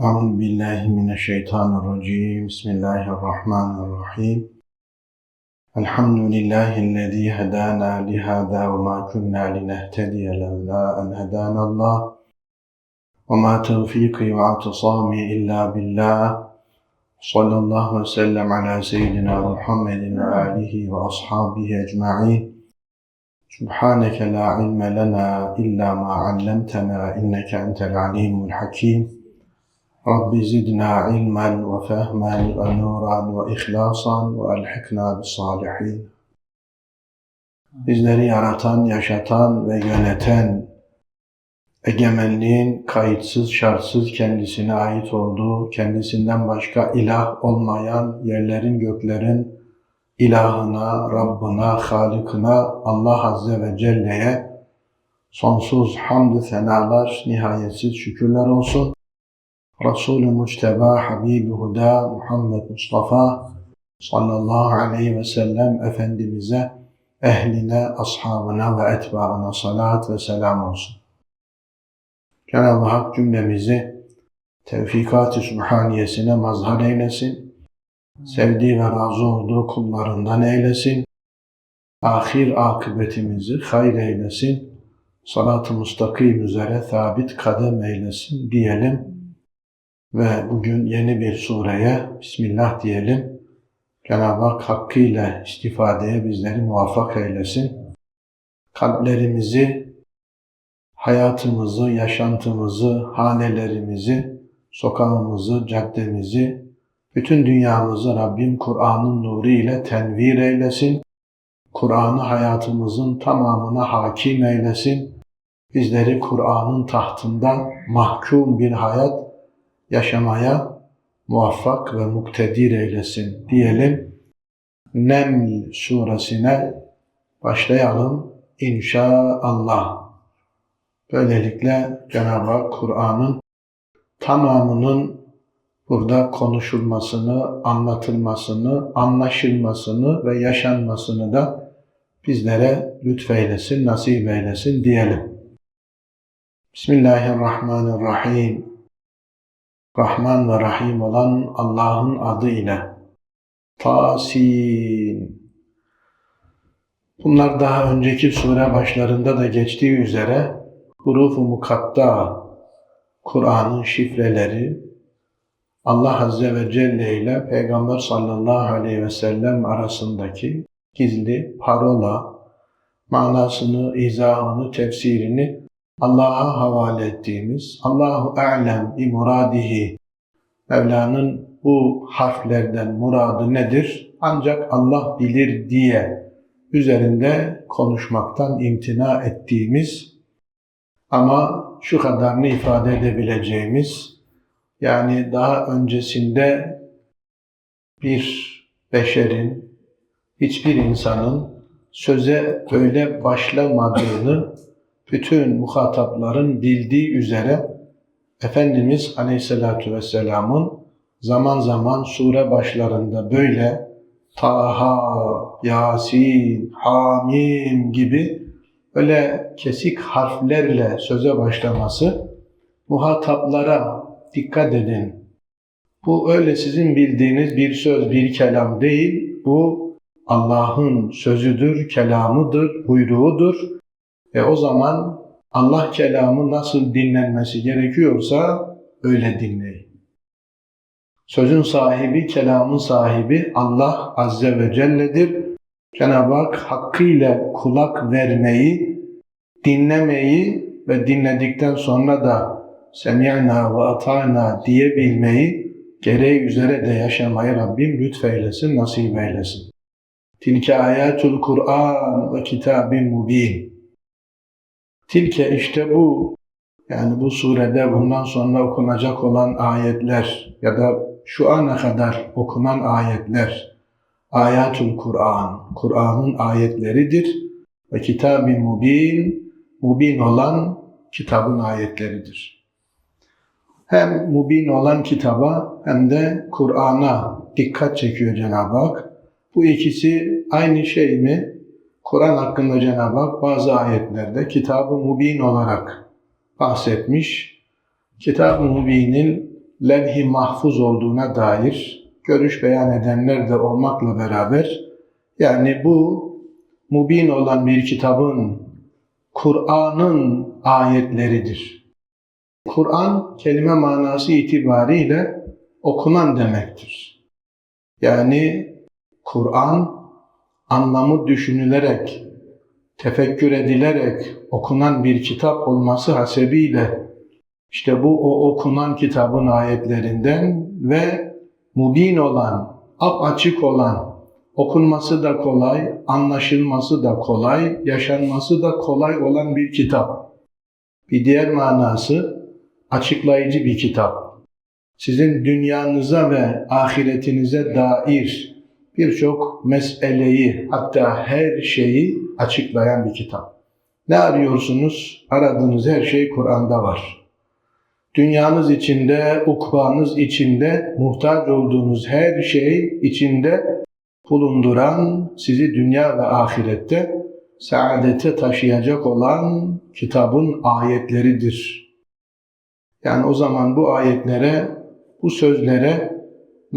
أعوذ بالله من الشيطان الرجيم بسم الله الرحمن الرحيم الحمد لله الذي هدانا لهذا وما كنا لنهتدي لولا أن هدانا الله وما توفيقي واعتصامي إلا بالله صلى الله وسلم على سيدنا محمد وآله وأصحابه أجمعين سبحانك لا علم لنا إلا ما علمتنا إنك أنت العليم الحكيم Rabbi zidna ilmen ve fehmen ve nuran ve ihlasan ve elhikna bisalihin. Bizleri yaratan, yaşatan ve yöneten egemenliğin kayıtsız, şartsız kendisine ait olduğu, kendisinden başka ilah olmayan yerlerin, göklerin ilahına, Rabbına, Halıkına, Allah Azze ve Celle'ye sonsuz hamd-ı senalar, nihayetsiz şükürler olsun. Resulü Muçteba Habibi Huda Muhammed Mustafa sallallahu aleyhi ve sellem Efendimiz'e, ehline, ashabına ve etbaına salat ve selam olsun. Cenab-ı Hak cümlemizi tevfikat-ı sübhaniyesine mazhar eylesin. Sevdiği ve razı olduğu kullarından eylesin. Ahir akıbetimizi hayır eylesin. Salat-ı mustakim üzere sabit kadem eylesin diyelim. Ve bugün yeni bir sureye Bismillah diyelim. Cenab-ı Hak hakkıyla istifadeye bizleri muvaffak eylesin. Kalplerimizi, hayatımızı, yaşantımızı, hanelerimizi, sokağımızı, caddemizi, bütün dünyamızı Rabbim Kur'an'ın nuru ile tenvir eylesin. Kur'an'ı hayatımızın tamamına hakim eylesin. Bizleri Kur'an'ın tahtında mahkum bir hayat yaşamaya muvaffak ve muktedir eylesin diyelim. Neml suresine başlayalım inşallah. Böylelikle Cenab-ı Hak Kur'an'ın tamamının burada konuşulmasını, anlatılmasını, anlaşılmasını ve yaşanmasını da bizlere lütfeylesin, nasip eylesin diyelim. Bismillahirrahmanirrahim. Rahman ve Rahim olan Allah'ın adı ile. Tasin. Bunlar daha önceki sure başlarında da geçtiği üzere huruf-u mukatta, Kur'an'ın şifreleri, Allah Azze ve Celle ile Peygamber sallallahu aleyhi ve sellem arasındaki gizli parola, manasını, izahını, tefsirini Allah'a havale ettiğimiz, Allahu a'lem bi Mevla'nın bu harflerden muradı nedir? Ancak Allah bilir diye üzerinde konuşmaktan imtina ettiğimiz ama şu kadarını ifade edebileceğimiz yani daha öncesinde bir beşerin, hiçbir insanın söze öyle başlamadığını bütün muhatapların bildiği üzere Efendimiz Aleyhisselatü Vesselam'ın zaman zaman sure başlarında böyle Taha, Yasin, Hamim gibi öyle kesik harflerle söze başlaması muhataplara dikkat edin. Bu öyle sizin bildiğiniz bir söz, bir kelam değil. Bu Allah'ın sözüdür, kelamıdır, buyruğudur. Ve o zaman Allah kelamı nasıl dinlenmesi gerekiyorsa öyle dinleyin. Sözün sahibi, kelamın sahibi Allah Azze ve Celle'dir. Cenab-ı Hak hakkıyla kulak vermeyi, dinlemeyi ve dinledikten sonra da semi'na ve ata'na diyebilmeyi, gereği üzere de yaşamayı Rabbim lütfeylesin, nasip eylesin. Tilke ayatul Kur'an ve kitabin mubin. Tilke işte bu yani bu surede bundan sonra okunacak olan ayetler ya da şu ana kadar okunan ayetler ayatul Kur'an, Kur'an'ın ayetleridir ve kitab-ı mubin, mubin olan kitabın ayetleridir. Hem mubin olan kitaba hem de Kur'an'a dikkat çekiyor Cenab-ı Hak. Bu ikisi aynı şey mi? Kur'an hakkında Cenab-ı Hak bazı ayetlerde kitab-ı mubin olarak bahsetmiş. Kitab-ı mubinin levh-i mahfuz olduğuna dair görüş beyan edenler de olmakla beraber yani bu mubin olan bir kitabın Kur'an'ın ayetleridir. Kur'an kelime manası itibariyle okunan demektir. Yani Kur'an anlamı düşünülerek, tefekkür edilerek okunan bir kitap olması hasebiyle işte bu o okunan kitabın ayetlerinden ve mubin olan, açık olan, okunması da kolay, anlaşılması da kolay, yaşanması da kolay olan bir kitap. Bir diğer manası açıklayıcı bir kitap. Sizin dünyanıza ve ahiretinize dair birçok meseleyi hatta her şeyi açıklayan bir kitap. Ne arıyorsunuz? Aradığınız her şey Kur'an'da var. Dünyanız içinde, ukbanız içinde, muhtaç olduğunuz her şey içinde bulunduran, sizi dünya ve ahirette saadete taşıyacak olan kitabın ayetleridir. Yani o zaman bu ayetlere, bu sözlere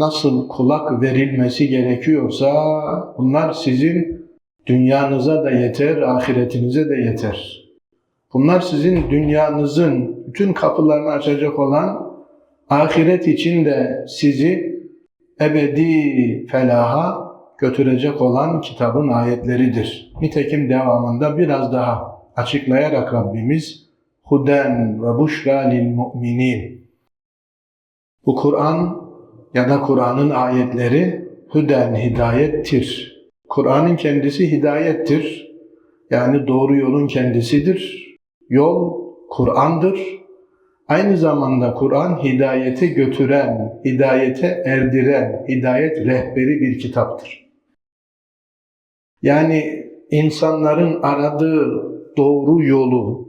nasıl kulak verilmesi gerekiyorsa bunlar sizin dünyanıza da yeter, ahiretinize de yeter. Bunlar sizin dünyanızın bütün kapılarını açacak olan ahiret için de sizi ebedi felaha götürecek olan kitabın ayetleridir. Nitekim devamında biraz daha açıklayarak Rabbimiz huden ve buşra lil mu'minin. Bu Kur'an ya da Kur'an'ın ayetleri hüden hidayettir. Kur'an'ın kendisi hidayettir. Yani doğru yolun kendisidir. Yol Kur'an'dır. Aynı zamanda Kur'an hidayete götüren, hidayete erdiren, hidayet rehberi bir kitaptır. Yani insanların aradığı doğru yolu,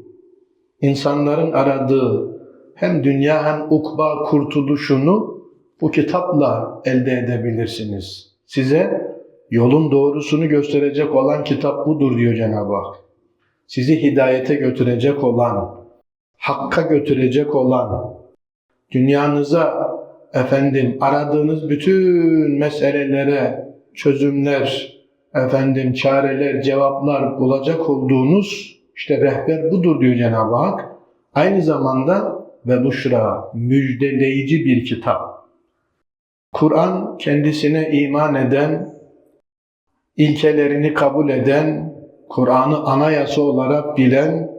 insanların aradığı hem dünya hem ukba kurtuluşunu bu kitapla elde edebilirsiniz. Size yolun doğrusunu gösterecek olan kitap budur diyor Cenab-ı Hak. Sizi hidayete götürecek olan, hakka götürecek olan, dünyanıza efendim aradığınız bütün meselelere çözümler, efendim çareler, cevaplar bulacak olduğunuz işte rehber budur diyor Cenab-ı Hak. Aynı zamanda ve buşra müjdeleyici bir kitap. Kur'an kendisine iman eden, ilkelerini kabul eden, Kur'an'ı anayasa olarak bilen,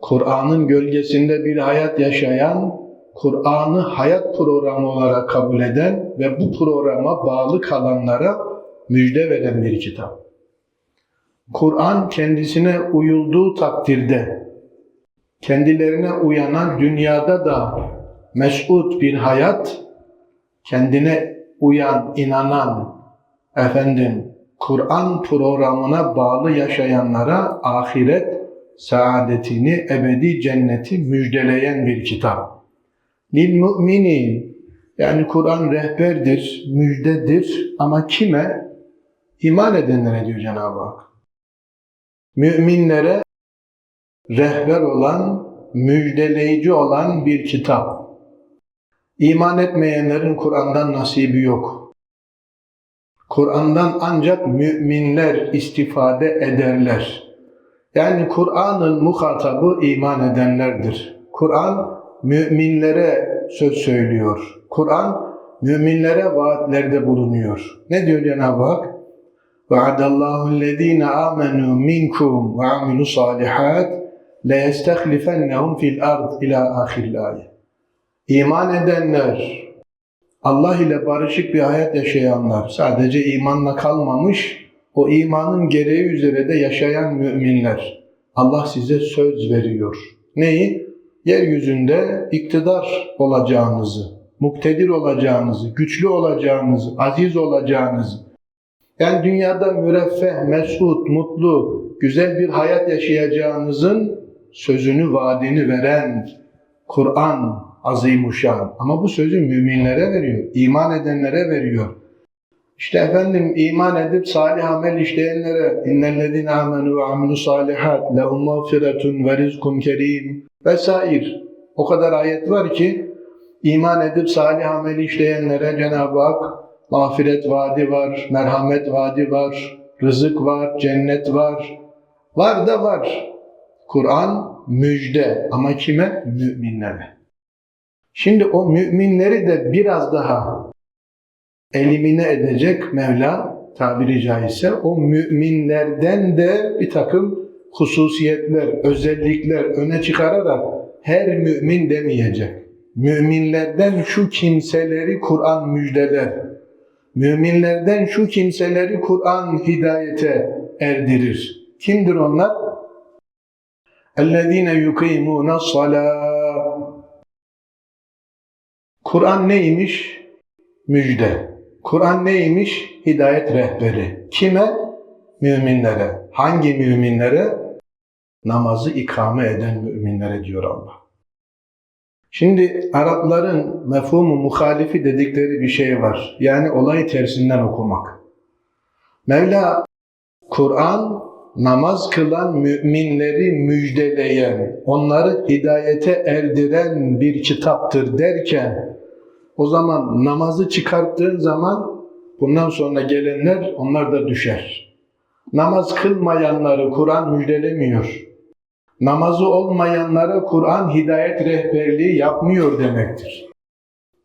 Kur'an'ın gölgesinde bir hayat yaşayan, Kur'an'ı hayat programı olarak kabul eden ve bu programa bağlı kalanlara müjde veren bir kitap. Kur'an kendisine uyulduğu takdirde kendilerine uyanan dünyada da mesut bir hayat, kendine uyan, inanan, efendim Kur'an programına bağlı yaşayanlara ahiret saadetini, ebedi cenneti müjdeleyen bir kitap. Lil müminin yani Kur'an rehberdir, müjdedir ama kime? İman edenlere diyor Cenab-ı Hak. Müminlere rehber olan, müjdeleyici olan bir kitap. İman etmeyenlerin Kur'an'dan nasibi yok. Kur'an'dan ancak müminler istifade ederler. Yani Kur'an'ın muhatabı iman edenlerdir. Kur'an müminlere söz söylüyor. Kur'an müminlere vaatlerde bulunuyor. Ne diyor Cenab-ı Hak? وَعَدَ اللّٰهُ الَّذ۪ينَ آمَنُوا مِنْكُمْ وَعَمِلُوا صَالِحَاتٍ لَيَسْتَخْلِفَنَّهُمْ فِي الْأَرْضِ ila ahir ayet. İman edenler, Allah ile barışık bir hayat yaşayanlar, sadece imanla kalmamış, o imanın gereği üzere de yaşayan müminler. Allah size söz veriyor. Neyi? Yeryüzünde iktidar olacağınızı, muktedir olacağınızı, güçlü olacağınızı, aziz olacağınızı, yani dünyada müreffeh, mesut, mutlu, güzel bir hayat yaşayacağınızın sözünü, vaadini veren Kur'an azimuşan. Ama bu sözü müminlere veriyor, iman edenlere veriyor. İşte efendim iman edip salih amel işleyenlere innellezine amenu ve amilu salihat lehum mağfiretun ve rizkun kerim vesair. O kadar ayet var ki iman edip salih amel işleyenlere Cenab-ı Hak mağfiret vaadi var, merhamet vaadi var, rızık var, cennet var. Var da var. Kur'an müjde ama kime? Müminlere. Şimdi o müminleri de biraz daha elimine edecek Mevla tabiri caizse o müminlerden de bir takım hususiyetler, özellikler öne çıkararak her mümin demeyecek. Müminlerden şu kimseleri Kur'an müjdeler. Müminlerden şu kimseleri Kur'an hidayete erdirir. Kimdir onlar? اَلَّذ۪ينَ يُقِيمُونَ الصَّلَاةِ Kur'an neymiş? Müjde. Kur'an neymiş? Hidayet rehberi. Kime? Müminlere. Hangi müminlere? Namazı ikame eden müminlere diyor Allah. Şimdi Arapların mefhumu muhalifi dedikleri bir şey var. Yani olayı tersinden okumak. Mevla Kur'an namaz kılan müminleri müjdeleyen, onları hidayete erdiren bir kitaptır derken o zaman namazı çıkarttığın zaman bundan sonra gelenler onlar da düşer. Namaz kılmayanları Kur'an müjdelemiyor. Namazı olmayanlara Kur'an hidayet rehberliği yapmıyor demektir.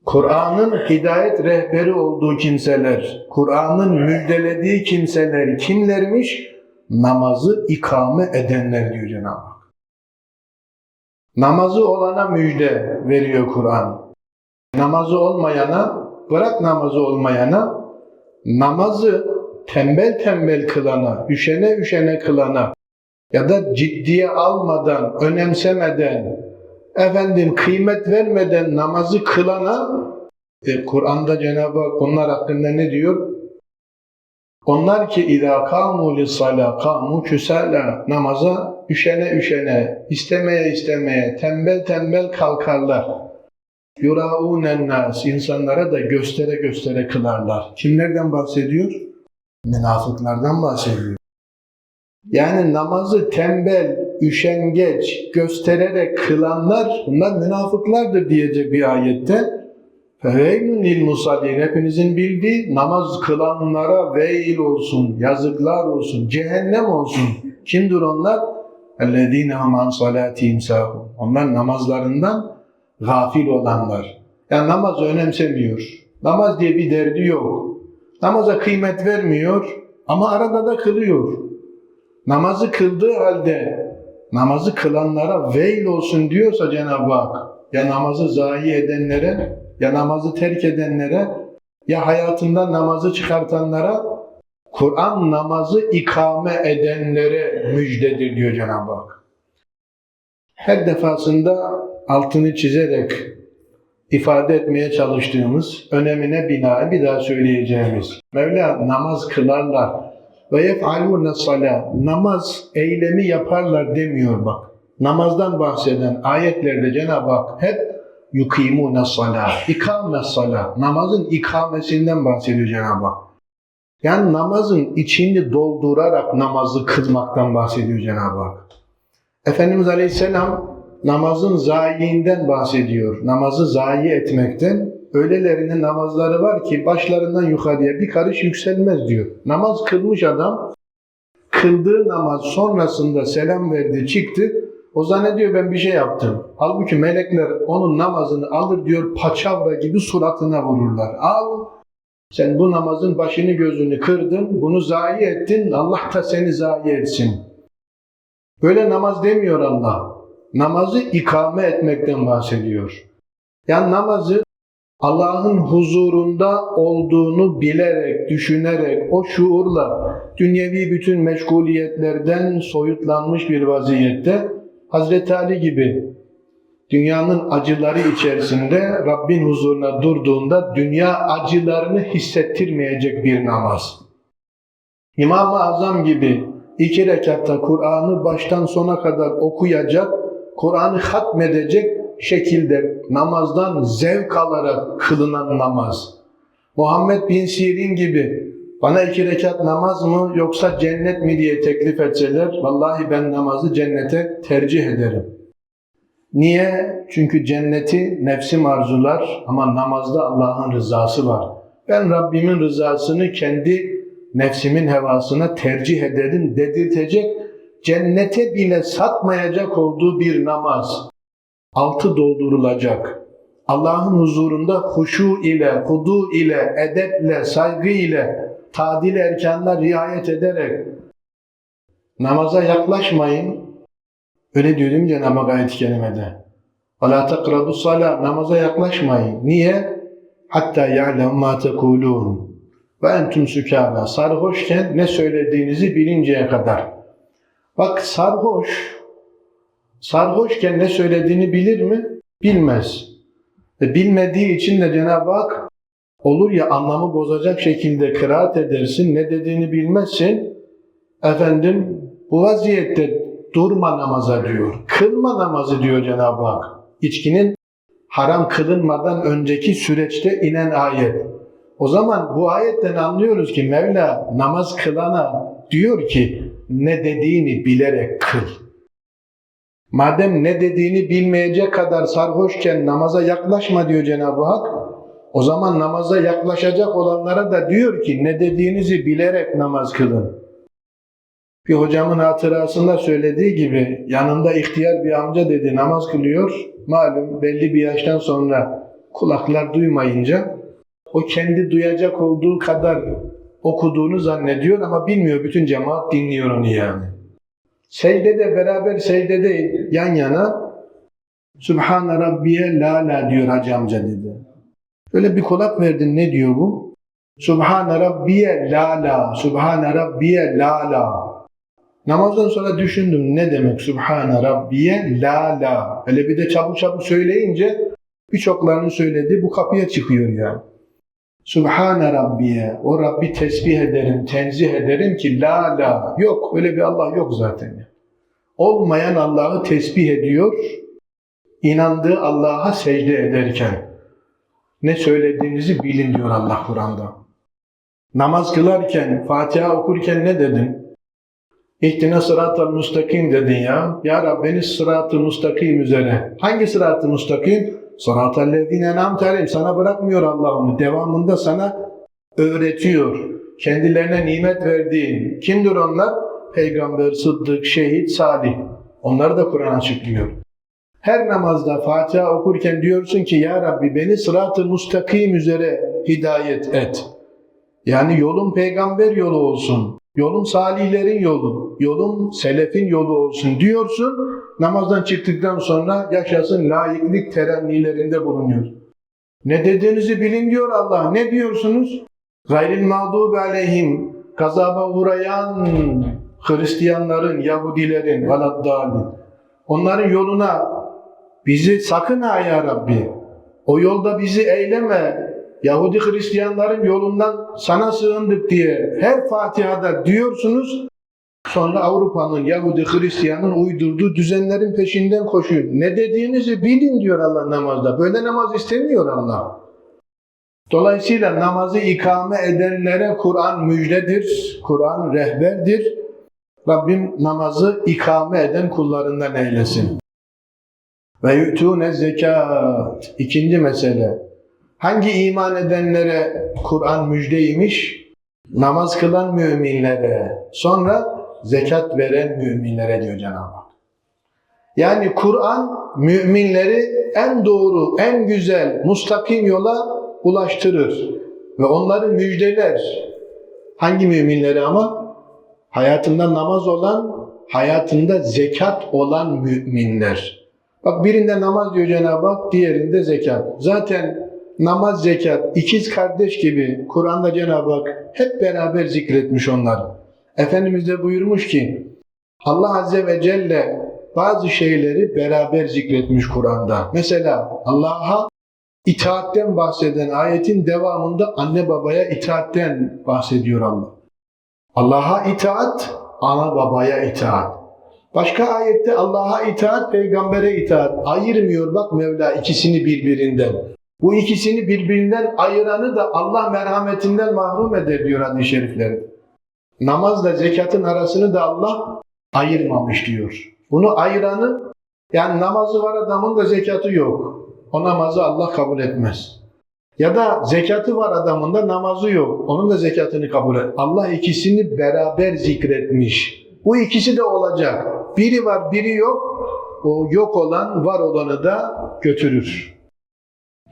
Kur'an'ın hidayet rehberi olduğu kimseler, Kur'an'ın müjdelediği kimseler kimlermiş? Namazı ikame edenler diyor Cenab-ı Hak. Namazı olana müjde veriyor Kur'an. Namazı olmayana, bırak namazı olmayana, namazı tembel tembel kılana, üşene üşene kılana ya da ciddiye almadan, önemsemeden, efendim kıymet vermeden namazı kılana e, Kur'an'da Cenab-ı Hak onlar hakkında ne diyor? Onlar ki ila idâ kâmû lissâlâ kâmû küsâlâ namaza üşene üşene, istemeye istemeye, tembel tembel kalkarlar. Yuraunen nas insanlara da göstere göstere kılarlar. Kimlerden bahsediyor? Münafıklardan bahsediyor. Yani namazı tembel, üşengeç, göstererek kılanlar bunlar münafıklardır diyecek bir ayette. Feveylun lil musallin hepinizin bildiği namaz kılanlara veil olsun, yazıklar olsun, cehennem olsun. Kimdir onlar? Ellezine hum an salatihim Onlar namazlarından gafil olanlar. Yani namazı önemsemiyor. Namaz diye bir derdi yok. Namaza kıymet vermiyor ama arada da kılıyor. Namazı kıldığı halde namazı kılanlara veil olsun diyorsa Cenab-ı Hak ya namazı zayi edenlere ya namazı terk edenlere ya hayatından namazı çıkartanlara Kur'an namazı ikame edenlere müjdedir diyor Cenab-ı Hak. Her defasında altını çizerek ifade etmeye çalıştığımız önemine binaen bir daha söyleyeceğimiz. Mevla namaz kılarlar ve yef'alûne salâ namaz eylemi yaparlar demiyor bak. Namazdan bahseden ayetlerde Cenab-ı Hak hep yukimune salâ, ikame salâ, namazın ikamesinden bahsediyor Cenab-ı Hak. Yani namazın içini doldurarak namazı kılmaktan bahsediyor Cenab-ı Hak. Efendimiz Aleyhisselam namazın zayiinden bahsediyor. Namazı zayi etmekten. Öylelerinin namazları var ki başlarından yukarıya bir karış yükselmez diyor. Namaz kılmış adam kıldığı namaz sonrasında selam verdi çıktı. O zannediyor ben bir şey yaptım. Halbuki melekler onun namazını alır diyor paçavra gibi suratına vururlar. Al sen bu namazın başını gözünü kırdın, bunu zayi ettin, Allah da seni zayi etsin. Böyle namaz demiyor Allah. Namazı ikame etmekten bahsediyor. Yani namazı Allah'ın huzurunda olduğunu bilerek, düşünerek, o şuurla dünyevi bütün meşguliyetlerden soyutlanmış bir vaziyette Hazreti Ali gibi dünyanın acıları içerisinde Rabbin huzuruna durduğunda dünya acılarını hissettirmeyecek bir namaz. İmam-ı Azam gibi iki rekatta Kur'an'ı baştan sona kadar okuyacak, Kur'an'ı hatmedecek şekilde namazdan zevk alarak kılınan namaz. Muhammed bin Sirin gibi bana iki rekat namaz mı yoksa cennet mi diye teklif etseler vallahi ben namazı cennete tercih ederim. Niye? Çünkü cenneti nefsim arzular ama namazda Allah'ın rızası var. Ben Rabbimin rızasını kendi nefsimin hevasına tercih ederim dedirtecek, cennete bile satmayacak olduğu bir namaz. Altı doldurulacak. Allah'ın huzurunda huşu ile, hudu ile, edeple, saygı ile, tadil erkanına riayet ederek namaza yaklaşmayın. Öyle diyor değil mi Cenab-ı Hak ayet-i kerimede? وَلَا تَقْرَبُ الصَّلَاةِ Namaza yaklaşmayın. Niye? Hatta يَعْلَمْ مَا تَقُولُونَ وَاَنْتُمْ سُكَارَى Sarhoşken ne söylediğinizi bilinceye kadar. Bak sarhoş, sarhoşken ne söylediğini bilir mi? Bilmez. Ve bilmediği için de Cenab-ı Hak olur ya anlamı bozacak şekilde kıraat edersin, ne dediğini bilmezsin. Efendim bu vaziyette durma namaza diyor. Kılma namazı diyor Cenab-ı Hak. İçkinin haram kılınmadan önceki süreçte inen ayet. O zaman bu ayetten anlıyoruz ki Mevla namaz kılana diyor ki ne dediğini bilerek kıl. Madem ne dediğini bilmeyecek kadar sarhoşken namaza yaklaşma diyor Cenab-ı Hak. O zaman namaza yaklaşacak olanlara da diyor ki ne dediğinizi bilerek namaz kılın. Bir hocamın hatırasında söylediği gibi yanında ihtiyar bir amca dedi namaz kılıyor. Malum belli bir yaştan sonra kulaklar duymayınca o kendi duyacak olduğu kadar okuduğunu zannediyor ama bilmiyor bütün cemaat dinliyor onu yani. Secdede beraber secdede yan yana Sübhane Rabbiye la la diyor hacı amca dedi. Öyle bir kulak verdin ne diyor bu? Sübhane Rabbiye la la, Sübhane Rabbiye la la. Namazdan sonra düşündüm ne demek Sübhane Rabbiye la la. Hele bir de çabuk çabuk söyleyince birçoklarının söylediği bu kapıya çıkıyor yani. Sübhane Rabbiye, o Rabbi tesbih ederim, tenzih ederim ki la la. Yok, öyle bir Allah yok zaten. Olmayan Allah'ı tesbih ediyor, inandığı Allah'a secde ederken. Ne söylediğinizi bilin diyor Allah Kur'an'da. Namaz kılarken, Fatiha okurken ne dedin? İhtina sıratal müstakim dedin ya. Ya Rabbi beni sıratı müstakim üzere. Hangi sıratı müstakim? Sıratal lezine en'amte aleyhim. Sana bırakmıyor Allah. Devamında sana öğretiyor. Kendilerine nimet verdiğin. Kimdir onlar? Peygamber, sıddık, şehit, salih. Onları da Kur'an açıklıyor. Her namazda Fatiha okurken diyorsun ki Ya Rabbi beni sırat-ı müstakim üzere hidayet et. Yani yolun peygamber yolu olsun. Yolun salihlerin yolu, yolun selefin yolu olsun diyorsun. Namazdan çıktıktan sonra yaşasın layıklık terennilerinde bulunuyor. Ne dediğinizi bilin diyor Allah. Ne diyorsunuz? Gayril mağdubi aleyhim gazaba uğrayan Hristiyanların, Yahudilerin, veladdalin. Onların yoluna bizi sakın ha ya Rabbi. O yolda bizi eyleme. Yahudi Hristiyanların yolundan sana sığındık diye her Fatiha'da diyorsunuz. Sonra Avrupa'nın Yahudi Hristiyanın uydurduğu düzenlerin peşinden koşuyor. Ne dediğinizi bilin diyor Allah namazda. Böyle namaz istemiyor Allah. Dolayısıyla namazı ikame edenlere Kur'an müjdedir, Kur'an rehberdir. Rabbim namazı ikame eden kullarından eylesin. Ve yu'tûne zekat. İkinci mesele. Hangi iman edenlere Kur'an müjdeymiş? Namaz kılan müminlere, sonra zekat veren müminlere diyor Cenab-ı Hak. Yani Kur'an müminleri en doğru, en güzel, mustakim yola ulaştırır. Ve onları müjdeler. Hangi müminleri ama? Hayatında namaz olan, hayatında zekat olan müminler. Bak birinde namaz diyor Cenab-ı Hak, diğerinde zekat. Zaten namaz, zekat, ikiz kardeş gibi Kur'an'da Cenab-ı Hak hep beraber zikretmiş onları. Efendimiz de buyurmuş ki Allah Azze ve Celle bazı şeyleri beraber zikretmiş Kur'an'da. Mesela Allah'a itaatten bahseden ayetin devamında anne babaya itaatten bahsediyor Allah. Allah'a itaat, ana babaya itaat. Başka ayette Allah'a itaat, peygambere itaat. Ayırmıyor bak Mevla ikisini birbirinden. Bu ikisini birbirinden ayıranı da Allah merhametinden mahrum eder diyor hadis-i şeriflerde. Namazla zekatın arasını da Allah ayırmamış diyor. Bunu ayıranı Yani namazı var adamın da zekatı yok. O namazı Allah kabul etmez. Ya da zekatı var adamın da namazı yok. Onun da zekatını kabul et. Allah ikisini beraber zikretmiş. Bu ikisi de olacak. Biri var, biri yok. O yok olan, var olanı da götürür.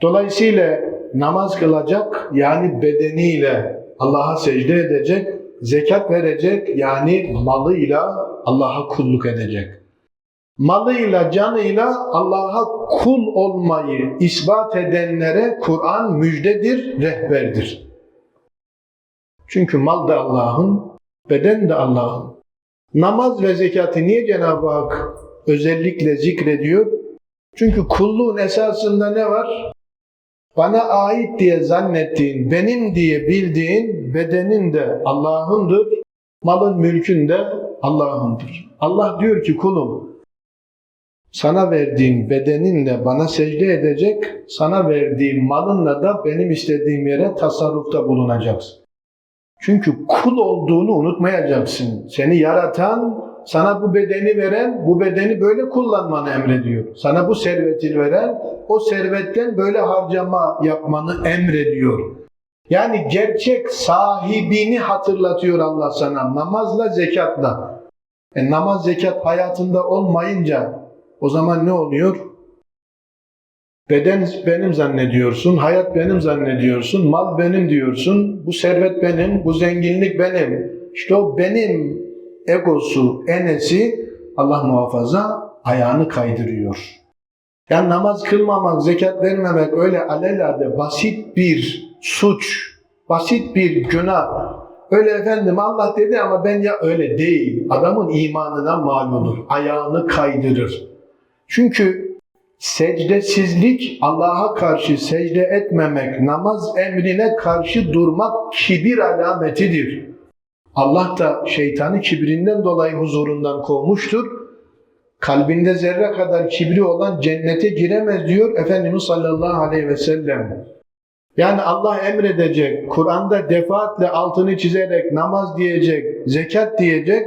Dolayısıyla namaz kılacak yani bedeniyle Allah'a secde edecek, zekat verecek yani malıyla Allah'a kulluk edecek. Malıyla, canıyla Allah'a kul olmayı ispat edenlere Kur'an müjdedir, rehberdir. Çünkü mal da Allah'ın, beden de Allah'ın. Namaz ve zekatı niye Cenab-ı Hak özellikle zikrediyor? Çünkü kulluğun esasında ne var? Bana ait diye zannettiğin, benim diye bildiğin bedenin de Allah'ındır, malın mülkün de Allah'ındır. Allah diyor ki kulum, sana verdiğim bedeninle bana secde edecek, sana verdiğim malınla da benim istediğim yere tasarrufta bulunacaksın. Çünkü kul olduğunu unutmayacaksın. Seni yaratan, sana bu bedeni veren, bu bedeni böyle kullanmanı emrediyor. Sana bu serveti veren, o servetten böyle harcama yapmanı emrediyor. Yani gerçek sahibini hatırlatıyor Allah sana namazla, zekatla. E, namaz, zekat hayatında olmayınca o zaman ne oluyor? Beden benim zannediyorsun, hayat benim zannediyorsun, mal benim diyorsun, bu servet benim, bu zenginlik benim. İşte o benim egosu, enesi Allah muhafaza ayağını kaydırıyor. Yani namaz kılmamak, zekat vermemek öyle alelade basit bir suç, basit bir günah. Öyle efendim Allah dedi ama ben ya öyle değil. Adamın imanına mal olur, ayağını kaydırır. Çünkü secdesizlik, Allah'a karşı secde etmemek, namaz emrine karşı durmak kibir alametidir. Allah da şeytanı kibrinden dolayı huzurundan kovmuştur. Kalbinde zerre kadar kibri olan cennete giremez diyor Efendimiz sallallahu aleyhi ve sellem. Yani Allah emredecek, Kur'an'da defaatle altını çizerek namaz diyecek, zekat diyecek.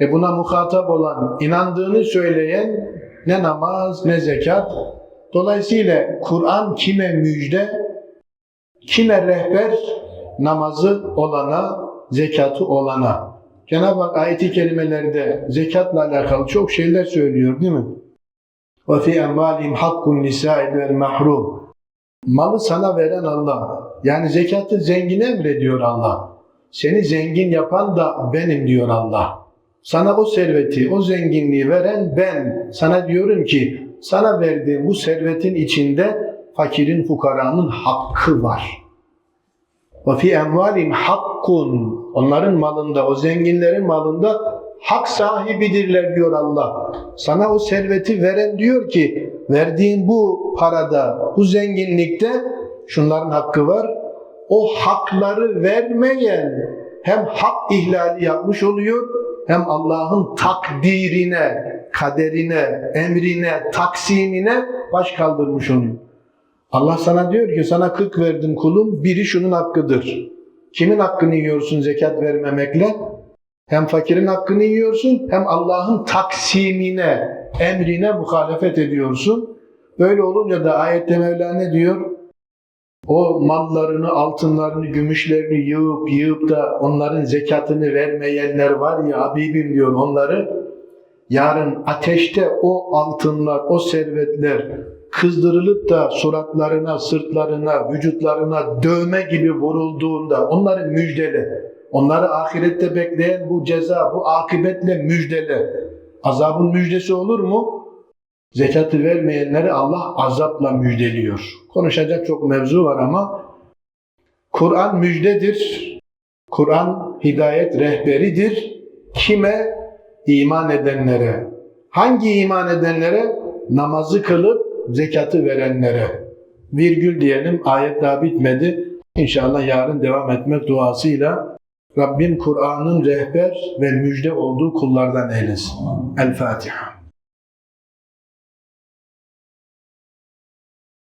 E buna muhatap olan, inandığını söyleyen ne namaz ne zekat. Dolayısıyla Kur'an kime müjde, kime rehber, namazı olana, zekatı olana. Cenab-ı Hak ayeti kelimelerde zekatla alakalı çok şeyler söylüyor değil mi? وَفِي اَنْوَالِهِمْ حَقُّ النِّسَاءِ وَالْمَحْرُومِ Malı sana veren Allah. Yani zekatı zengin emrediyor Allah. Seni zengin yapan da benim diyor Allah. Sana o serveti, o zenginliği veren ben. Sana diyorum ki sana verdiğim bu servetin içinde fakirin, fukaranın hakkı var. Ve fi emvalim hakkun. Onların malında, o zenginlerin malında hak sahibidirler diyor Allah. Sana o serveti veren diyor ki verdiğin bu parada, bu zenginlikte şunların hakkı var. O hakları vermeyen hem hak ihlali yapmış oluyor hem Allah'ın takdirine, kaderine, emrine, taksimine baş kaldırmış oluyor. Allah sana diyor ki sana 40 verdim kulum, biri şunun hakkıdır. Kimin hakkını yiyorsun zekat vermemekle? Hem fakirin hakkını yiyorsun hem Allah'ın taksimine, emrine muhalefet ediyorsun. Böyle olunca da ayette Mevla ne diyor? O mallarını, altınlarını, gümüşlerini yığıp yığıp da onların zekatını vermeyenler var ya Habibim diyor onları. Yarın ateşte o altınlar, o servetler kızdırılıp da suratlarına, sırtlarına, vücutlarına dövme gibi vurulduğunda onları müjdele. Onları ahirette bekleyen bu ceza, bu akibetle müjdele. Azabın müjdesi olur mu? Zekatı vermeyenleri Allah azapla müjdeliyor. Konuşacak çok mevzu var ama Kur'an müjdedir. Kur'an hidayet rehberidir. Kime? İman edenlere. Hangi iman edenlere? Namazı kılıp zekatı verenlere. Virgül diyelim ayet daha bitmedi. İnşallah yarın devam etmek duasıyla Rabbim Kur'an'ın rehber ve müjde olduğu kullardan eylesin. El Fatiha.